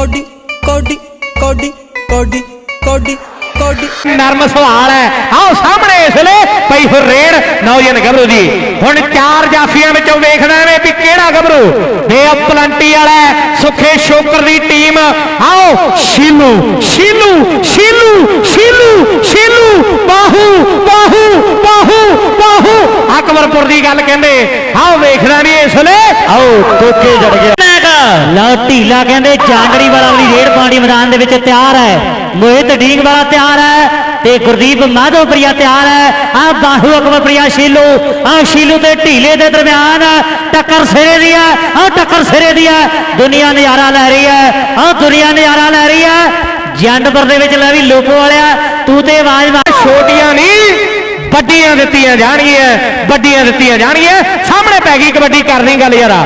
Cody ਕੋਡੀ ਕੋਡੀ ਕੋਡੀ ਕੋਡੀ ਕੋਡੀ। ਨਰਮ ਸਵਾਲ ਹੈ। ਆਓ ਸਾਹਮਣੇ ਇਸ ਵੇਲੇ ਪਈ ਹੁਰੇੜ ਨੌਜਵਾਨ ਗੱਭਰੂ ਦੀ। ਹੁਣ ਚਾਰ ਜਾਫੀਆਂ ਵਿੱਚੋਂ ਵੇਖਣਾ ਹੈ ਵੀ ਕਿਹੜਾ ਗੱਭਰੂ? ਇਹ ਪਲੰਟੀ ਵਾਲਾ ਸੁਖੇ ਸ਼ੋਕਰ ਦੀ ਟੀਮ। ਆਓ ਸ਼ੀਲੂ ਸ਼ੀਲੂ ਸ਼ੀਲੂ ਸ਼ੀਲੂ ਸ਼ੀਲੂ, ਬਾਹੂ ਬਾਹੂ ਬਾਹੂ ਬਾਹੂ। ਅਕਬਰਪੁਰ ਦੀ ਗੱਲ ਕਹਿੰਦੇ। ਆਓ ਵੇਖਣਾ ਨਹੀਂ ਇਸ ਵੇਲੇ। ਆਓ, ਕੋਕੇ ਜੜ ਗਿਆ। ਲਓ ਢੀਲਾ ਕਹਿੰਦੇ ਚਾਂਦੜੀ ਵਾਲਾ ਵੀ ਰੇਡ ਪਾਣੀ ਮੈਦਾਨ ਦੇ ਵਿੱਚ ਤਿਆਰ ਹੈ। ਮੋਹਿਤ ਢੀਂਗ ਵਾਲਾ ਤਿਆਰ ਹੈ ਤੇ ਗੁਰਦੀਪ ਮਾਧੋਪੁਰੀਆ ਤਿਆਰ ਹੈ। ਆ ਬਾਹੂ ਅਕਬਰਪੁਰੀਆ ਸ਼ੀਲੂ, ਆ ਸ਼ੀਲੂ ਤੇ ਢੀਲੇ ਦੇ ਦਰਮਿਆਨ ਟੱਕਰ ਸਿਰੇ ਦੀ ਹੈ ਆ ਟੱਕਰ ਸਿਰੇ ਦੀ ਹੈ ਦੁਨੀਆ ਨਜ਼ਾਰਾ ਲੈ ਰਹੀ ਹੈ, ਆ ਦੁਨੀਆ ਨਜ਼ਾਰਾ ਲੈ ਰਹੀ ਹੈ। ਜੰਡਪੁਰ ਦੇ ਵਿੱਚ ਲੈ ਵੀ ਲੋਕੋ ਵਾਲਿਆ, ਤੂੰ ਤੇ ਆਵਾਜ਼ ਮਾਰ। ਛੋਟੀਆਂ ਨਹੀਂ ਵੱਡੀਆਂ ਦਿੱਤੀਆਂ ਜਾਣਗੀਆਂ, ਵੱਡੀਆਂ ਦਿੱਤੀਆਂ ਜਾਣਗੀਆਂ। ਸਾਹਮਣੇ ਪੈ ਗਈ ਕਬੱਡੀ, ਕਰਨੀ ਗੱਲ ਯਾਰਾ।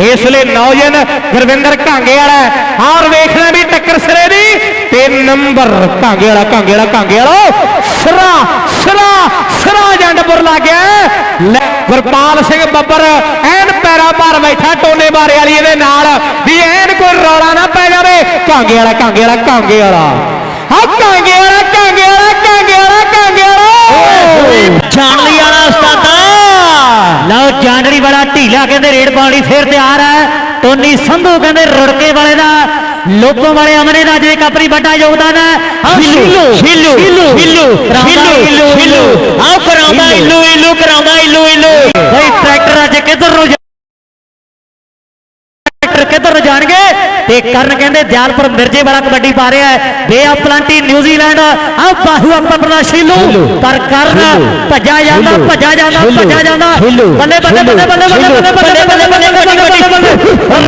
ਇਸ ਲਈ ਨੌਜਵਾਨ ਗੁਰਵਿੰਦਰ ਕਾਂਗੇ ਵਾਲਾ। ਔਰ ਵੇਖਣਾ ਵੀ ਟੱਕਰ ਸਿਰੇ ਦੀ ਤੇ ਨੰਬਰ ਕਾਂਗੇ ਵਾਲਾ ਕਾਂਗੇ ਵਾਲਾ ਕਾਂਗੇ ਵਾਲਾ। ਸਰਾ ਸਰਾ ਸਰਾ ਜੰਡਪੁਰ ਲੱਗ ਗਿਆ ਹੈ। ਲੈ ਗੁਰਪਾਲ ਸਿੰਘ ਬੱਬਰ ਐਨ ਪੈਰਾ ਭਾਰ ਬੈਠਾ ਟੋਨੇ ਬਾਰੇ ਵਾਲੀ ਇਹਦੇ ਨਾਲ ਵੀ ਐਨ ਕੋਈ ਰੌਲਾ ਨਾ ਪੈ ਜਾਵੇ। ਕਾਂਗੇ ਵਾਲਾ ਕਾਂਗੇ ਵਾਲਾ ਕਾਂਗੇ ਵਾਲਾ। ਹਾਂ ਕਾਂਗੇ ਵਾਲਾ ਕਾਂਗੇ ਵਾਲਾ ਕਾਂਗੇ ਵਾਲਾ ਕਾਂਗੇ ਵਾਲਾ। ਚਾਂਦਲੀ ਵਾਲਾ ਚਾਂਦੜੀ ਵਾਲਾ ਢੀਲਾ ਕਹਿੰਦੇ ਰੇਡ ਪਾਉਣੀ ਫੇਰ ਤਿਆਰ ਹੈ। ਟੋਨੀ ਸੰਧੂ ਕਹਿੰਦੇ ਰੁੜਕੇ ਵਾਲੇ ਦਾ ਲੋਕੋ ਵਾਲੇ ਅਮਨੇ ਦਾ ਜੇ ਕਾਪਰੀ ਵੱਡਾ ਯੋਗਦਾਨ ਹੈ। ਆਹ ਸ਼ੀਲੂ ਸ਼ੀਲੂ ਸ਼ੀਲੂ ਸ਼ੀਲੂ ਸ਼ੀਲੂ ਆਹ ਕਰਾਉਂਦਾ ਇਲੂ ਇਲੂ ਕਰਾਉਂਦਾ ਇਲੂ ਇਲੂ ਬਈ ਟਰੈਕਟਰ ਅੱਜ ਕਿੱਧਰ ਨੂੰ ਨੂੰ ਜਾਣਗੇ ਤੇ ਕਰਨ ਕਹਿੰਦੇ ਦਿਆਲਪੁਰ ਮਿਰਜੇ ਵਾਲਾ ਕਬੱਡੀ ਪਾ ਰਿਹਾ ਹੈ। ਬੇ ਆਫ ਪਲਾਂਟੀ ਨਿਊਜ਼ੀਲੈਂਡ ਆ ਬਾਹੂ ਅਕਬਰ ਦਾ ਸ਼ੀਲੂ ਪਰ ਕਰਨ ਭੱਜਾ ਜਾਂਦਾ ਭੱਜਾ ਜਾਂਦਾ ਭੱਜਾ ਜਾਂਦਾ। ਬੱਲੇ ਬੱਲੇ ਬੱਲੇ ਬੱਲੇ ਬੱਲੇ ਬੱਲੇ ਬੱਲੇ ਬੱਲੇ ਬੱਲੇ ਬੱਲੇ ਬੱਲੇ ਬੱਲੇ ਕਬੱਡੀ ਕਬੱਡੀ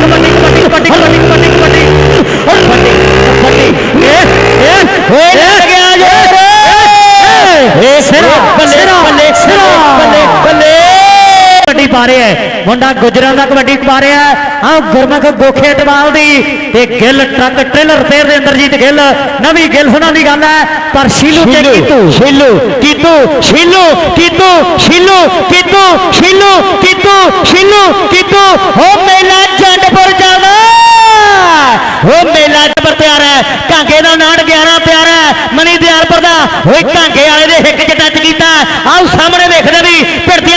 ਕਬੱਡੀ ਕਬੱਡੀ ਕਬੱਡੀ ਕਬੱਡੀ ਕਬੱਡੀ ਕਬੱਡੀ ਇਹ ਇਹ ਹੋਏ ਲੱਗ ਗਿਆ ਜੇ। ਏ ਸਿਰਾ ਬੱਲੇ ਬੱਲੇ ਸਿਰਾ ਬੱਲੇ ਬੱਲੇ। ਕਬੱਡੀ ਪਾ ਰਿਹਾ ਹੈ। ਮੁੰਡਾ ਗੁਜਰਾਂ ਦਾ ਕਬੱਡੀ ਪਾ ਰਿਹਾ ਹੈ। ਆ ਗੁਰਮੁਖ ਗੋਖੇ ਟਵਾਲ ਦੀ ਤੇ ਗਿੱਲ ਟਰੱਕ ਟ੍ਰੇਲਰ ਤੇ ਦੇ ਅੰਦਰਜੀਤ ਗਿੱਲ। ਨਵੀਂ ਗਿੱਲ ਉਹਨਾਂ ਦੀ ਗੱਲ ਹੈ ਪਰ ਸ਼ੀਲੂ ਤੇ ਕੀਤੂ। ਸ਼ੀਲੂ ਕੀਤੂ ਸ਼ੀਲੂ ਕੀਤੂ ਸ਼ੀਲੂ ਕੀਤੂ ਸ਼ੀਲੂ ਕੀਤੂ ਸ਼ੀਲੂ ਕੀਤੂ। ਹੋ ਮੇਲਾ ਜੰਡਪੁਰ ਜਾਣਾ। ਹੋ ਮੇਲਾ ਜੰਡਪੁਰ ਤਿਆਰ ਹੈ। ਕਾਂਗੇ ਦਾ ਨਾੜ 11 ਪਿਆਰਾ ਹੈ। ਮਨੀ ਦਿਆਲਪੁਰ ਦਾ। ਹੋਏ ਕਾਂਗੇ ਵਾਲੇ ਦੇ ਹਿੱਕ 'ਚ ਟੱਚ ਕੀਤਾ। ਆਓ ਸਾਹਮਣੇ ਵੇਖਦੇ ਵੀ ਭਿੜਦੀਆਂ